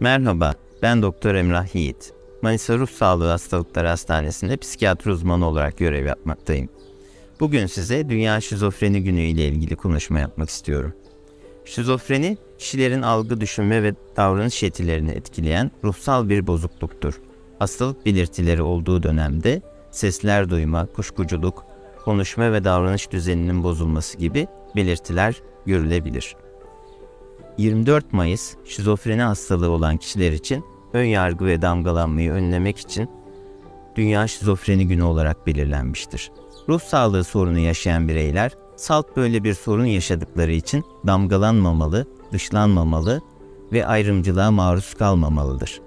Merhaba, ben Doktor Emrah Yiğit. Manisa Ruh Sağlığı Hastalıkları Hastanesi'nde psikiyatri uzmanı olarak görev yapmaktayım. Bugün size Dünya Şizofreni Günü ile ilgili konuşma yapmak istiyorum. Şizofreni, kişilerin algı, düşünme ve davranış yetilerini etkileyen ruhsal bir bozukluktur. Hastalık belirtileri olduğu dönemde sesler duyma, kuşkuculuk, konuşma ve davranış düzeninin bozulması gibi belirtiler görülebilir. 24 Mayıs şizofreni hastalığı olan kişiler için ön yargı ve damgalanmayı önlemek için Dünya Şizofreni Günü olarak belirlenmiştir. Ruh sağlığı sorunu yaşayan bireyler salt böyle bir sorun yaşadıkları için damgalanmamalı, dışlanmamalı ve ayrımcılığa maruz kalmamalıdır.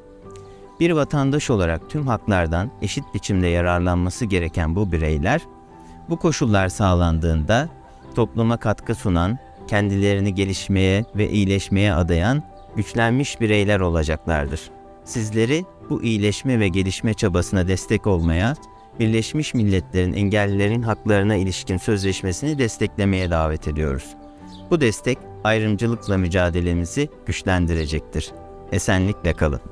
Bir vatandaş olarak tüm haklardan eşit biçimde yararlanması gereken bu bireyler bu koşullar sağlandığında topluma katkı sunan, kendilerini gelişmeye ve iyileşmeye adayan güçlenmiş bireyler olacaklardır. Sizleri bu iyileşme ve gelişme çabasına destek olmaya, Birleşmiş Milletler'in engellilerin haklarına ilişkin sözleşmesini desteklemeye davet ediyoruz. Bu destek ayrımcılıkla mücadelemizi güçlendirecektir. Esenlikle kalın.